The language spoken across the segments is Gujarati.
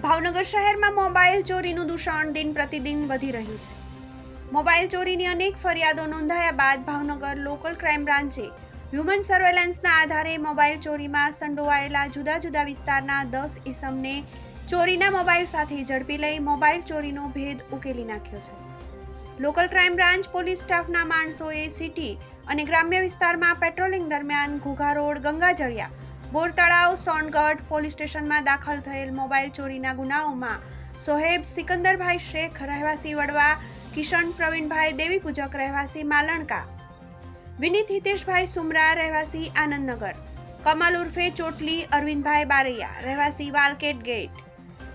ભાવનગર શહેરમાં મોબાઈલ ચોરીનું દૂષણ દિન પ્રતિદિન વધી રહ્યું છે. મોબાઈલ ચોરીની અનેક ફરિયાદો નોંધાયા બાદ ભાવનગર લોકલ ક્રાઇમ બ્રાન્ચે હ્યુમન સર્વેલન્સના આધારે મોબાઈલ ચોરીમાં સંડોવાયેલા જુદા જુદા વિસ્તારના દસ ઇસમને ચોરીના મોબાઈલ સાથે ઝડપી લઈ મોબાઈલ ચોરીનો ભેદ ઉકેલી નાખ્યો છે. લોકલ ક્રાઇમ બ્રાન્ચ પોલીસ સ્ટાફના માણસોએ સિટી અને ગ્રામ્ય વિસ્તારમાં પેટ્રોલિંગ દરમિયાન ઘોઘા રોડ ગંગાજળિયા બોર તળાવ સોનગઢ પોલીસ સ્ટેશનમાં દાખલ થયેલ મોબાઈલ ચોરીના ગુનાઓમાં સોહેબ સિકંદરભાઈ શેખ, રહેવાસી વડવા, કિશન પ્રવીણભાઈ, દેવી પૂજક, રહેવાસી માલણકા, વિનીત હિતેશભાઈ સુમરા, રહેવાસી આનંદનગર, કમલ ઉર્ફે ચોટલી, અરવિંદભાઈ બારૈયા, રહેવાસી વાલકેટ ગેટ,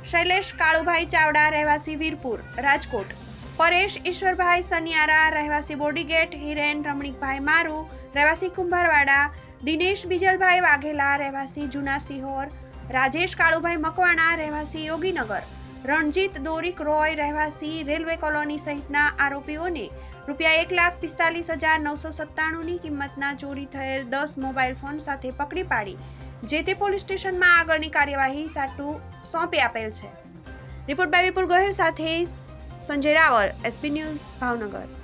શૈલેષ કાળુભાઈ ચાવડા, રહેવાસી વીરપુર, રાજકોટ પરેશ, ઈશ્વરભાઈ સનિયારા, રહેવાસી બોડીગેટ, હિરેન, રમણીકભાઈ મારુ, રહેવાસી કુંભારવાડા, દિનેશ બીજલભાઈ વાઘેલા, રહેવાસી જૂના સિહોર, રાજેશ કાળુભાઈ મકવાણા, રહેવાસી યોગીનગર, રણજીત દોરીક રોય, રહેવાસી રેલવે કોલોની સહિતના આરોપીઓને રૂપિયા એક લાખ પિસ્તાલીસ હજાર નવસો સત્તાણુંની કિંમતના ચોરી થયેલ દસ મોબાઈલ ફોન સાથે પકડી પાડી, જે તે પોલીસ સ્ટેશનમાં આગળની કાર્યવાહી સાટું સોંપી આપેલ છે. રિપોર્ટ બાય વિપુલ ગોહિલ સાથે સંજય રાવલ એસપી ન્યૂઝ ભાવનગર.